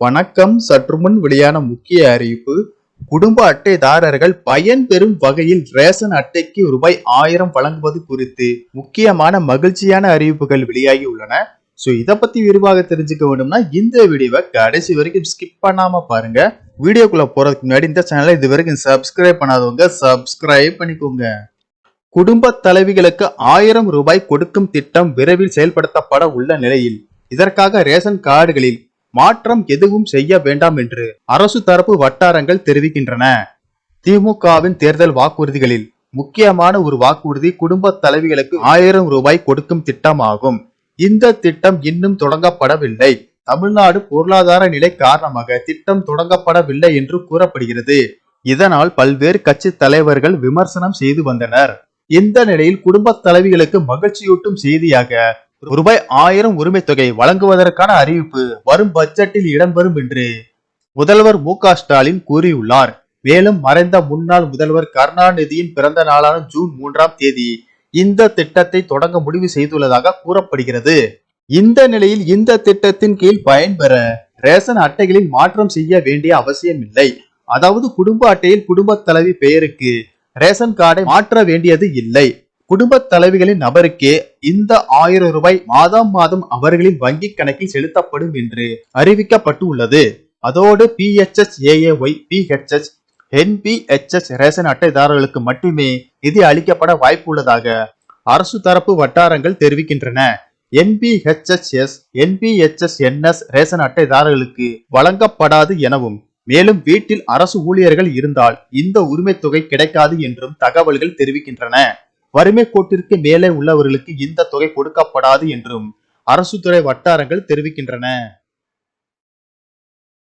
வணக்கம். சற்று முன் வெளியான முக்கிய அறிவிப்பு குடும்ப அட்டைதாரர்கள் பயன்பெறும் வகையில் ரேஷன் அட்டைக்கு ரூபாய் ஆயிரம் வழங்குவது குறித்து முக்கியமான மகிழ்ச்சியான அறிவிப்புகள் வெளியாகி உள்ளன. ஸோ இதை பத்தி விரிவாக தெரிஞ்சுக்க வேண்டும்னா இந்த வீடியோவை கடைசி வரைக்கும் ஸ்கிப் பண்ணாம பாருங்க. வீடியோக்குள்ள போறதுக்கு முன்னாடி இந்த சேனலை இது வரைக்கும் சப்ஸ்கிரைப் பண்ணாதவங்க சப்ஸ்கிரைப் பண்ணிக்கோங்க. குடும்ப தலைவிகளுக்கு ஆயிரம் ரூபாய் கொடுக்கும் திட்டம் விரைவில் செயல்படுத்தப்பட உள்ள நிலையில் இதற்காக ரேஷன் கார்டுகளில் மாற்றம் எதுவும் செய்ய வேண்டாம் என்று அரசு தரப்பு வட்டாரங்கள் தெரிவிக்கின்றன. திமுகவின் தேர்தல் வாக்குறுதிகளில் முக்கியமான ஒரு வாக்குறுதி குடும்ப தலைவிகளுக்கு ஆயிரம் ரூபாய் கொடுக்கும் திட்டமாகும். இந்த திட்டம் இன்னும் தொடங்கப்படவில்லை. தமிழ்நாடு பொருளாதார நிலை காரணமாக திட்டம் தொடங்கப்படவில்லை என்று கூறப்படுகிறது. இதனால் பல்வேறு கட்சி தலைவர்கள் விமர்சனம் செய்து வந்தனர். இந்த நிலையில் குடும்ப தலைவிகளுக்கு மகிழ்ச்சியூட்டும் செய்தியாக ரூபாய் ஆயிரம் உரிமை தொகை வழங்குவதற்கான அறிவிப்பு வரும் பட்ஜெட்டில் இடம்பெறும் என்று முதல்வர் மு ஸ்டாலின் கூறியுள்ளார். மேலும் மறைந்த முன்னாள் முதல்வர் கருணாநிதியின் பிறந்த நாளான ஜூன் மூன்றாம் தேதி இந்த திட்டத்தை தொடங்க முடிவு செய்துள்ளதாக கூறப்படுகிறது. இந்த நிலையில் இந்த திட்டத்தின் கீழ் பயன்பெற ரேஷன் அட்டைகளில் மாற்றம் செய்ய வேண்டிய அவசியமில்லை. அதாவது குடும்ப அட்டையில் குடும்ப தலைவி பெயருக்கு ரேஷன் கார்டை மாற்ற வேண்டியது இல்லை. குடும்ப தலைவிகளின் நபருக்கே இந்த ஆயிரம் ரூபாய் மாதம் மாதம் அவர்களின் வங்கி கணக்கில் செலுத்தப்படும் என்று அறிவிக்கப்பட்டு உள்ளது அதோடு PHH AAY PHH NPHH ration அட்டைதாரர்களுக்கு மட்டுமே நிதி அளிக்கப்பட வாய்ப்பு உள்ளதாக அரசு தரப்பு வட்டாரங்கள் தெரிவிக்கின்றன. என்பிஹெச்எஸ்எஸ் என்பிஹெச்எஸ்என்எஸ் ரேஷன் அட்டைதாரர்களுக்கு வழங்கப்படாது எனவும் மேலும் வீட்டில் அரசு ஊழியர்கள் இருந்தால் இந்த உரிமை தொகை கிடைக்காது என்றும் தகவல்கள் தெரிவிக்கின்றன. வறுமை கோட்டிற்கு மேலே உள்ளவர்களுக்கு இந்த தொகை கொடுக்கப்படாது என்றும் அரசு துறை வட்டாரங்கள் தெரிவிக்கின்றன.